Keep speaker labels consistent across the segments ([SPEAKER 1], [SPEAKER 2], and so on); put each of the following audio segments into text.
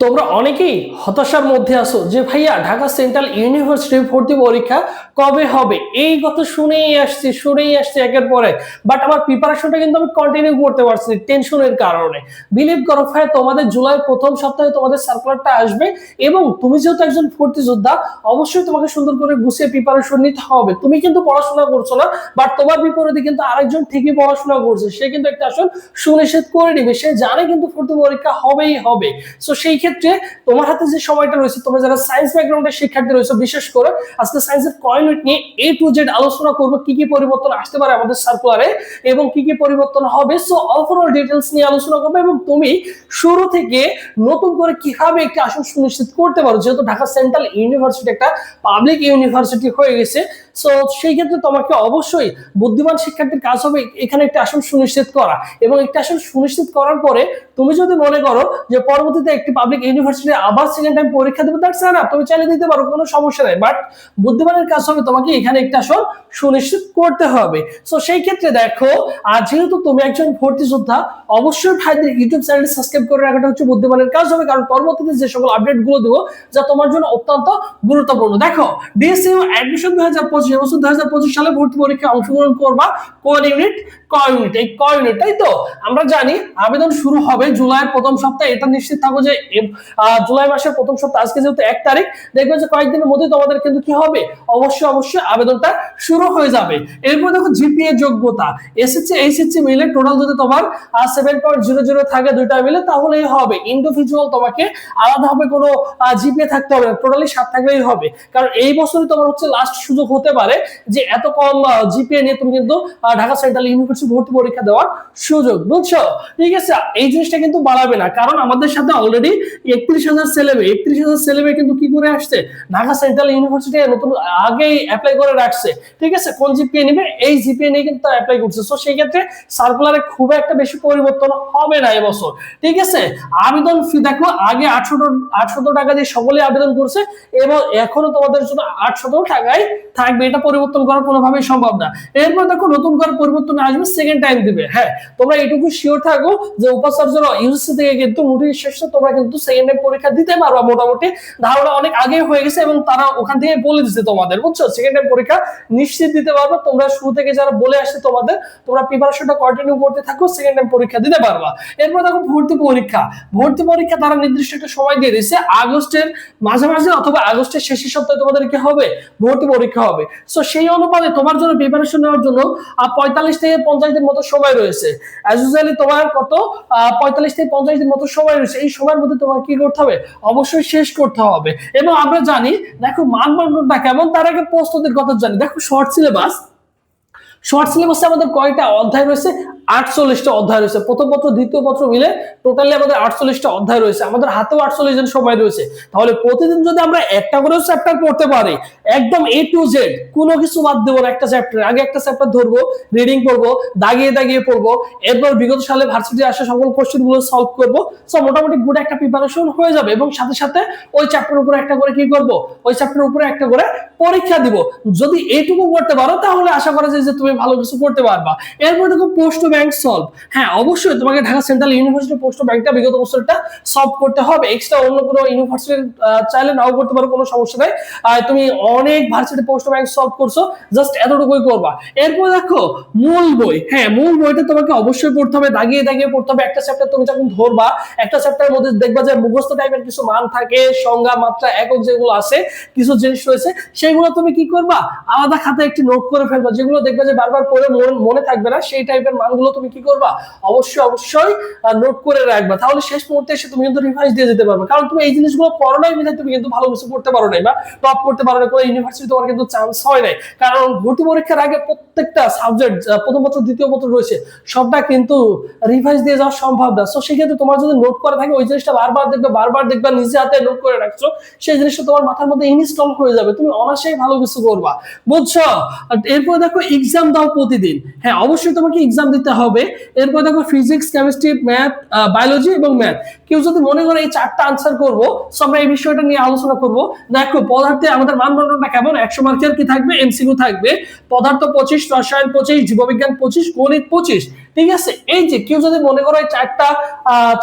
[SPEAKER 1] তোমরা অনেকেই হতাশার মধ্যে আছো যে ভাইয়া ঢাকা সেন্ট্রাল ইউনিভার্সিটি ভর্তি পরীক্ষা কবে হবে? এই কথা শুনেই আসছি শুনেই আসছি একের পরে বাট আমার প্রিপারেশনটা কিন্তু আমি কন্টিনিউ করতে পারছি টেনশনের কারণে। বিলিভ করো ভাই তোমাদের জুলাই প্রথম সপ্তাহে তোমাদের সার্কুলারটা আসবে এবং তুমি যেহেতু একজন ভর্তি যোদ্ধা, অবশ্যই তোমাকে সুন্দর করে গুছিয়ে প্রিপারেশন নিতে হবে। তুমি কিন্তু পড়াশোনা করছ না বাট তোমার বিপরীতে কিন্তু আরেকজন ঠিকই পড়াশোনা করছে। সে কিন্তু একটা আসল সুনিশ্চিত করে নিবে। সে জানে কিন্তু ভর্তি পরীক্ষা হবেই হবে। সো সেই ক্ষেত্রে তোমার হাতে যে সময়টা রয়েছে, তোমরা যারা সায়েন্স ব্যাকগ্রাউন্ডের শিক্ষার্থী রয়েছে, বিশেষ করে আজকে সায়েন্সের কয়েন নিয়ে এ টু জেড আলোচনা করব, কি কি পরিবর্তন আসতে পারে আমাদের সার্কুলারে এবং কি কি পরিবর্তন হবে। সো ওভারঅল ডিটেলস নিয়ে আলোচনা করব এবং তুমি শুরু থেকে নতুন করে কীভাবে একটি আসন সুনিশ্চিত করতে পারো, যেহেতু ঢাকা সেন্ট্রাল ইউনিভার্সিটি একটা পাবলিক ইউনিভার্সিটি হয়ে গেছে। সো সেই ক্ষেত্রে তোমাকে অবশ্যই বুদ্ধিমান শিক্ষার্থীর কাজ হবে এখানে একটা আসন সুনিশ্চিত করা এবং একটি আসন সুনিশ্চিত করার পরে তুমি যদি মনে করো যে পরবর্তীতে একটি পাবলিক ইউনিভার্সিটি আবার সেকেন্ড টাইম পরীক্ষা দেবে দ্যাটস না তুমি চাইলে দিতে পারো, কোনো সমস্যা নেই। বাট বুদ্ধিমানের কাজ হবে তোমাকে এখানে একটা আসন সুনিশ্চিত করতে হবে। সো সেই ক্ষেত্রে দেখো, আর যেহেতু তুমি একজন ভর্তি যোদ্ধা, অবশ্যই ভাইদের ইউটিউব চ্যানেল সাবস্ক্রাইব করে রাখাটা হচ্ছে বুদ্ধিমানের কাজ হবে, কারণ পরবর্তীতে যে সকল আপডেটগুলো দেবো, যা তোমার জন্য অত্যন্ত গুরুত্বপূর্ণ। দেখো ডিএসইউ অ্যাডমিশন দুই হাজার পঁচিশ এবছর দুই হাজার পঁচিশ সালে ভর্তি পরীক্ষায় অংশগ্রহণ করবা, কোন ইউনিট ক ইউনিট এই ক ইউনিট তাই তো, আমরা জানি আবেদন শুরু হবে জুলাইয়ের প্রথম সপ্তাহে এটা নিশ্চিত থাকো যে জুলাই মাসের প্রথম সপ্তাহ, আজকে যেহেতু এক তারিখ, দেখবে যে কয়েকদিনের মধ্যে তোমাদের কিন্তু কি হবে? অবশ্যই অবশ্যই আবেদনটা শুরু হয়ে যাবে। এরপর দেখো জিপিএ যোগ্যতা, এসএসসি, এইচএসসি মিলে টোটাল যদি তোমার সেভেন পয়েন্ট জিরো জিরো থাকে দুইটা মিলে, তাহলেই হবে। ইন্ডিভিজুয়াল তোমাকে আলাদাভাবে কোনো জিপিএ থাকতে হবে না টোটালি সাত থাকলেই হবে। কারণ এই বছরই তোমার হচ্ছে লাস্ট সুযোগ হতে পারে যে এত কম জিপিএ নিয়ে তুমি কিন্তু ঢাকা সেন্ট্রাল ইউনিভার্সিটি ভর্তি পরীক্ষা দেওয়ার সুযোগ, বুঝছ? ঠিক আছে? এই জিনিসটা কিন্তু বাড়াবে না। কারণ আমাদের সাথে অলরেডি একত্রিশ হাজার ছেলেবে একত্রিশ হাজার ছেলেবে কিন্তু কি করে আসছে? ঢাকা সেন্ট্রাল ইউনিভার্সিটি নতুন আগেই অ্যাপ্লাই করে রাখছে। ঠিক আছে? কোন জিপিএ নিবে? এই জিপিএ নিয়ে কিন্তু অ্যাপ্লাই করছে। সো সেই ক্ষেত্রে সার্কুলারে খুব একটা বেশি পরিবর্তন হবে না এবছর। ঠিক আছে? আবেদন ফি দেখো, আগে আটশো আটশত টাকা দিয়ে সকলে আবেদন করছে এবং এখনও তোমাদের জন্য আটশত টাকায় থাকবে। এটা পরিবর্তন করা কোনোভাবেই সম্ভব না। এরপর দেখো, নতুন করে পরিবর্তন আসবে সেকেন্ড টাইম দিবে। হ্যাঁ তোমরা এটুকু শিওর থাকো যে উপাচার্যরা ইউসি থেকে কিন্তু তোমরা কিন্তু সেকেন্ড পরীক্ষা দিতে পারবা মোটামুটি। ধারণা অনেক আগে হয়ে গেছে এবং তারা ওখান থেকে বলে তোমাদের, বুঝছ? সেকেন্ড পরীক্ষা নিশ্চিত দিতে তোমরা শুরু থেকে যারা বলে আসছে তোমাদের, তোমরা প্রিপারেশনটা কন্টিনিউ করতে থাকো সেকেন্ড পরীক্ষা দিতে পারবা। এরপর দেখো ভর্তি পরীক্ষা। ভর্তি পরীক্ষা তারা নির্দিষ্ট একটা সময় দিয়ে আগস্টের মাঝামাঝি অথবা আগস্টের শেষের সপ্তাহে তোমাদের কি হবে? ভর্তি পরীক্ষা হবে। সো সেই অনুপাতে তোমার জন্য প্রিপারেশন নেওয়ার জন্য পঁয়তাল্লিশ থেকে পঞ্চাশ দিন মতো সময় রয়েছে। অ্যাজ তোমার কত? থেকে পঞ্চাশ দিন মতো সময় রয়েছে। এই সময়ের মধ্যে তোমার কি করতে হবে? অবশ্যই শেষ করতে হবে। এবং আমরা জানি, দেখো মান মানদণ্ডটা কেমন? তার আগে প্রস্তুতির কথা জানি। দেখো শর্ট সিলেবাস শর্ট সিলেবাসে আমাদের কয়টা অধ্যায় রয়েছে? আটচল্লিশটা অধ্যায় রয়েছে। প্রথম পত্র, দ্বিতীয় পত্র মিলে টোটালি আমাদের আটচল্লিশটা অধ্যায় রয়েছে। আমাদের হাতেও আটচল্লিশ জন সময় রয়েছে। তাহলে প্রতিদিন যদি আমরা একটা করেও চ্যাপ্টার পড়তে পারি, একদম এ টু জেড কোনো কিছু বাদ দেবো না, একটা চ্যাপ্টার আগে একটা চ্যাপ্টার ধরবো রিডিং পড়ব, দাগিয়ে দাগিয়ে পড়ব, এরপর বিগত সালে ভার্সিটি আসা সকল কোশ্চেনগুলো সলভ করব। সো মোটামুটি গুড একটা প্রিপারেশন হয়ে যাবে এবং সাথে সাথে ওই চ্যাপ্টার উপরে একটা করে কি করব? ওই চ্যাপ্টার উপরে একটা করে পরীক্ষা দিব। যদি এইটুকু করতে পারো, তাহলে আশা করা যায় যে তুমি ভালো কিছু করতে পারবা। এরপর দেখো পোস্ট ব্যাংক সলভ হ্যাঁ অবশ্যই তোমাকে ঢাকা সেন্ট্রাল ইউনিভার্সিটি পোস্ট ব্যাংকটা বিগত বছরটা সলভ করতে হবে। এক্সট্রা অন্য কোনো ইউনিভার্সিটির চাইলে নাও করতে পারো, কোনো সমস্যা নাই। তুমি অনেক ভার্সিটি পোস্ট ব্যাংক সলভ করছ জাস্ট এতটুকুই করবা। এরপর দেখো, মূল বই। হ্যাঁ মূল বইটা তোমাকে অবশ্যই পড়তে হবে, দাগিয়ে দাগিয়ে পড়তে হবে। একটা চ্যাপ্টার তুমি যখন ধরবা, একটা চ্যাপ্টারের মধ্যে দেখবা যে মুখস্থ টাইপের কিছু মান থাকে, সংজ্ঞা, মাত্রা, একক যেগুলো আছে, কিছু জিনিস রয়েছে, সেগুলো তুমি কি করবা? আলাদা খাতে একটি নোট করে ফেলবা, যেগুলো দেখবা যে বারবার পড়ে মনে থাকবে না, সেই টাইপের মানগুলো তুমি কি করবা? অবশ্যই অবশ্যই নোট করে রাখবা। তাহলে শেষ মুহূর্তে এসে তুমি কিন্তু রিভাইজ দিয়ে যেতে পারবে। কারণ তুমি এই জিনিসগুলো করো নাই মিলে তুমি কিন্তু ভালো কিছু করতে পারো নাই বা টপ করতে পারো না কোনো ইউনিভার্সিটি তোমার কিন্তু চান্স হয় নাই। কারণ ভর্তি পরীক্ষার আগে প্রত্যেকটা সাবজেক্ট প্রথম পত্র, দ্বিতীয় পত্র রয়েছে, সবটা কিন্তু রিভাইজ দিয়ে যাওয়া সম্ভব না। সো সেক্ষেত্রে তোমার যদি নোট করা থাকে, ওই জিনিসটা বারবার দেখবে বারবার দেখবে, নিজে হাতে নোট করে রাখছো, সেই জিনিসটা তোমার মাথার মধ্যে ইনস্টল হয়ে যাবে। তুমি অনায়াসেই ভালো কিছু করবা। বুঝছ? এরপর দেখো এক্সাম দাও প্রতিদিন। হ্যাঁ অবশ্যই তোমাকে এক্সাম দিতে হবে। এরপর দেখো ফিজিক্স কেমিস্ট্রি ম্যাথ বায়োলজি এবং ম্যাথ কেউ যদি মনে করে এই চারটা আনসার করব, so আমরা এই বিষয়টা নিয়ে আলোচনা করব। দেখো, পদার্থে আমাদের মানদণ্ডটা কেমন? একশো মার্কের কি থাকবে? এমসিকিউ থাকবে। পদার্থ পঁচিশ, রসায়ন পঁচিশ, জীববিজ্ঞান পঁচিশ, গণিত পঁচিশ। ঠিক আছে? এই যে কেউ যদি মনে করো এই চারটা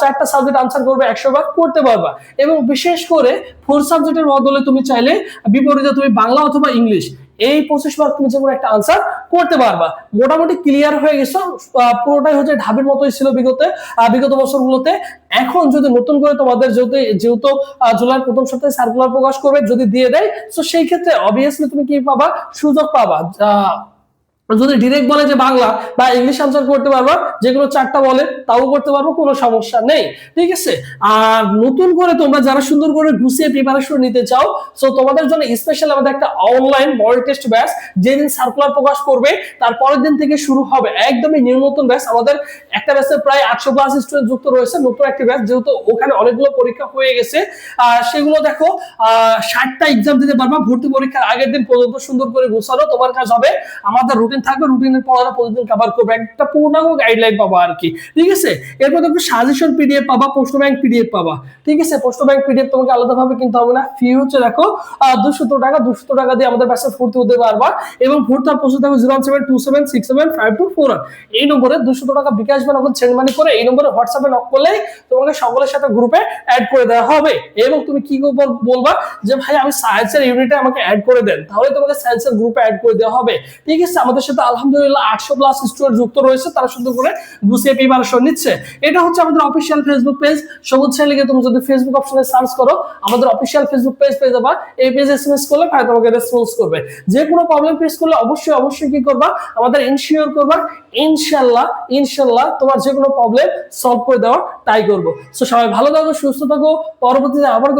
[SPEAKER 1] চারটা সাবজেক্ট আনসার করবে, একশো বার করতে পারবা। এবং বিশেষ করে ফোর সাবজেক্টের বদলে তুমি চাইলে বিপরীতে তুমি বাংলা অথবা ইংলিশ। এই পঁচিশ মার্ক তুমি যেমন একটা আনসার করতে পারবা। মোটামুটি ক্লিয়ার হয়ে গেছো পুরোটাই হচ্ছে ঢাবির মতোই ছিল বিগত বিগত বছরগুলোতে। এখন যদি নতুন করে তোমাদের যেহেতু যেহেতু জুলাই প্রথম সপ্তাহে সার্কুলার প্রকাশ করবে যদি দিয়ে দেয়, তো সেই ক্ষেত্রে অবভিয়াসলি তুমি কি পাবা? সুযোগ পাবা যদি ডিরেক্ট বলে যে বাংলা বা ইংলিশ আনসার করতে পারবা যেগুলো চারটা বলে, তাও করতে পারব, কোনো সমস্যা নেই। ঠিক আছে? আর নতুন করে তোমরা যারা সুন্দর করে গুছিয়ে প্রিপারেশন নিতে চাও সো তোমাদের জন্য স্পেশাল আমাদের একটা অনলাইন মডেল টেস্ট ব্যাচ যেদিন সার্কুলার প্রকাশ করবে, তার পরের দিন থেকে শুরু হবে একদমই নিউ নতুন ব্যাচ আমাদের একটা ব্যাচে প্রায় আটশো প্লাস স্টুডেন্ট যুক্ত রয়েছে, নতুন একটি ব্যাচ যেহেতু ওখানে অনেকগুলো পরীক্ষা হয়ে গেছে। আর সেগুলো দেখো ষাটটা এক্সাম দিতে পারবা, ভর্তি পরীক্ষার আগের দিন পর্যন্ত সুন্দর করে গোছানো, তোমার কাজ হবে। আমাদের রুটিন থাকবে রুটিনের পড়াটা প্রতিদিন কভার করবে। একটা পূর্ণাঙ্গ গাইডলাইন পাবা আর কি। ঠিক আছে? এরপর দেখো সাজেশন পিডিএফ পাবা পোস্ট ব্যাংক পিডিএফ পাবা। ঠিক আছে? পোস্ট ব্যাংক পিডিএফ তোমাকে আলাদাভাবে কিনতে হবে না। ফি হচ্ছে দেখো দুশো টাকা দুশো টাকা দিয়ে আমাদের ব্যাচে ভর্তি হতে পারবা এবং ভর্তি আর প্রস্তুত থাকবে zero seven two seven six seven five two four এই নম্বরে দুশো টাকা বিকাশ বা নগদ সেন্ড মানি করে এই নম্বরে হোয়াটসঅ্যাপে নক করলেই তোমাকে সকলের সাথে গ্রুপে অ্যাড করে দেওয়া হবে। এবং তুমি কি বল- বলবা যে, ভাই, আমি সায়েন্সের ইউনিটে আমাকে অ্যাড করে দেন। তাহলে তোমাকে সায়েন্সের গ্রুপে অ্যাড করে দেওয়া হবে। ঠিক আছে? আমাদের সাথে আলহামদুলিল্লাহ আটশো প্লাস স্টুডেন্ট যুক্ত রয়েছে, তারা সুন্দর করে গুছিয়ে প্রিপারেশন নিচ্ছে। এটা হচ্ছে আমাদের অফিসিয়াল ফেসবুক পেজ সবুজ লিখে তুমি যদি ফেসবুক অপশনে সার্চ করো, আমাদের অফিসিয়াল ফেসবুক পেজ পেয়ে যাবা। এই পেজে এসএমএস করলে ভাই তোমাকে রেসপন্স করবে। যে কোনো প্রবলেম ফেস করলে অবশ্যই অবশ্যই কি করবা? আমাদের ইনশিওর করবা ইনশাল্লাহ ইনশাল্লাহ তোমার যে কোনো প্রবলেম সলভ করে দেওয়ার ট্রাই করব। তো সবাই ভালো থাকো, সুস্থ থাকো। পরবর্তীতে আবার